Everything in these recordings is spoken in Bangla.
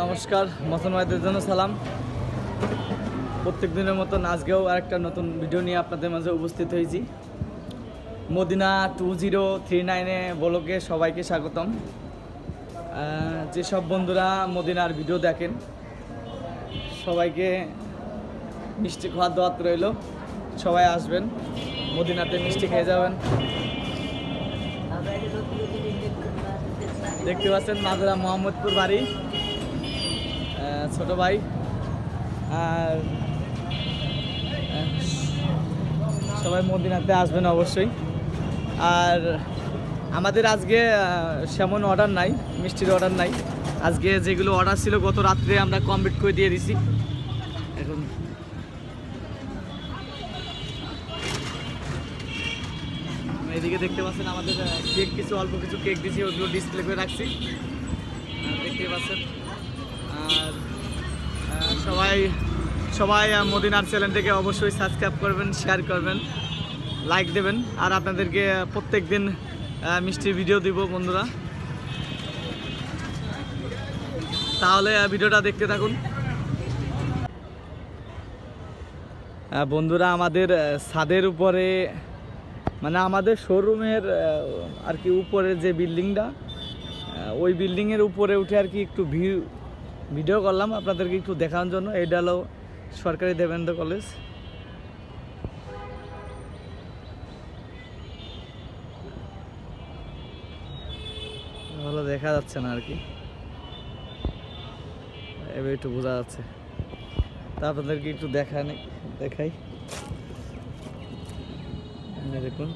নমস্কার, মতন ভাইদের জন্য সালাম। প্রত্যেক দিনের মতন আজকেও আরেকটা নতুন ভিডিও নিয়ে আপনাদের মাঝে উপস্থিত হয়েছি। মদিনা টু জিরো থ্রি নাইনে বলকে সবাইকে স্বাগতম। যেসব বন্ধুরা মদিনার ভিডিও দেখেন, সবাইকে মিষ্টি খাওয়ার দাওয়াত রইল। সবাই আসবেন, মদিনাতে মিষ্টি খেয়ে যাবেন। দেখতে পাচ্ছেন মাদুরা মোহাম্মদপুর বাড়ি। ছোট ভাই। আর সবাই মদিনাতে আসবেন অবশ্যই। আর আমাদের আজকে সেমন অর্ডার নাই, মিষ্টির অর্ডার নাই। আজকে যেগুলো অর্ডার ছিল গত রাত্রে আমরা কমপ্লিট করে দিয়ে দিছি। এখন এদিকে দেখতে পাচ্ছেন আমাদের কেক কিছু, অল্প কিছু কেক দিয়েছি ওগুলো ডিসপ্লে করে রাখছি। দেখতে পাচ্ছেন। আহ, সবাই মদিনার চ্যানেলটিকে অবশ্যই সাবস্ক্রাইব করবেন শেয়ার করবেন লাইক দেবেন। আর আপনাদেরকে প্রত্যেক দিন আহ, মিষ্টির ভিডিও দিব বন্ধুরা। তাহলে ভিডিওটা দেখতে থাকুন। বন্ধুরা আমাদের ছাদের উপরে মানে আমাদের শোরুমের আর কি উপরে যে বিল্ডিংটা ওই বিল্ডিংয়ের উপরে উঠে আর কি একটু ভিউ ভিডিও করলাম আপনাদেরকে একটু দেখানোর জন্য। এটা হলো সরকারি দেবেন্দ্র কলেজ ভালো দেখা যাচ্ছে না আর কি। এবার একটু বোঝা যাচ্ছে। তা আপনাদেরকে একটু দেখা নেই দেখাই দেখুন।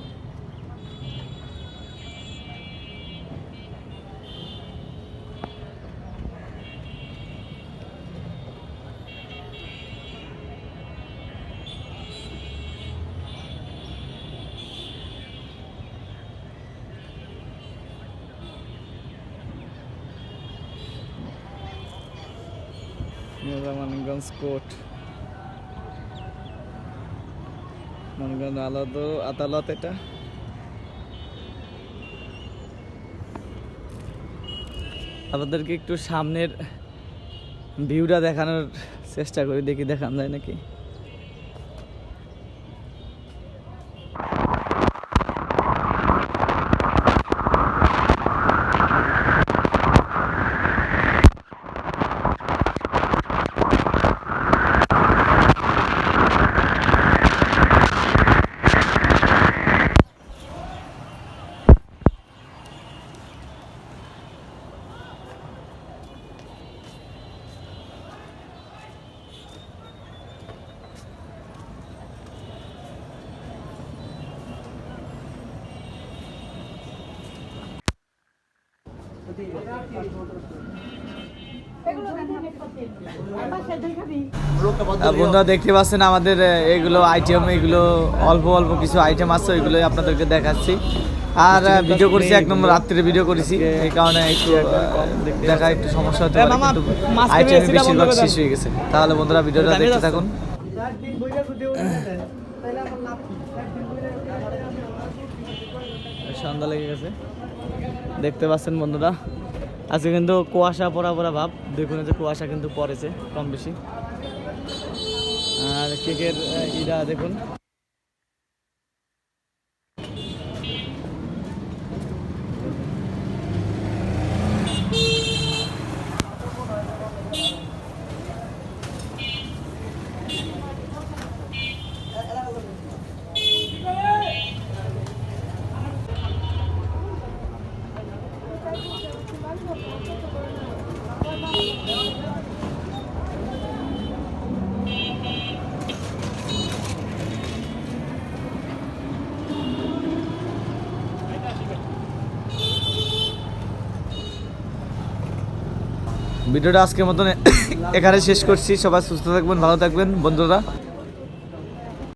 মানিকগঞ্জ কোর্ট। মানিকগঞ্জ আলাদা, আদালত এটা। আপনাদেরকে একটু সামনের ভিউটা দেখানোর চেষ্টা করি, দেখি দেখান যায় নাকি? বন্ধুরা দেখতে পাচ্ছেন আমাদের এগুলো আইটেম এগুলো অল্প অল্প কিছু আইটেম আছে ওইগুলোই আপনাদেরকে দেখাচ্ছি। আর ভিডিও করেছি এক নম্বর রাত্রে ভিডিও করেছি এই কারণে একটু দেখা একটু সমস্যা হতে পারে কিন্তু আইটেম বেশিরভাগ শেষ হয়ে গেছে। তাহলে বন্ধুরা ভিডিওটা দেখতে থাকুন। সন্ধ্যা লেগে গেছে। দেখতে পাচ্ছেন বন্ধুরা, আজকে কিন্তু কুয়াশা, পড়া পড়া ভাব। দেখুন যে কুয়াশা কিন্তু পড়েছে কম বেশি। আর কেকের ইরা দেখুন। ভিডিওটা আজকের মতন এখানে শেষ করছি। সবাই সুস্থ থাকবেন ভালো থাকবেন বন্ধুরা।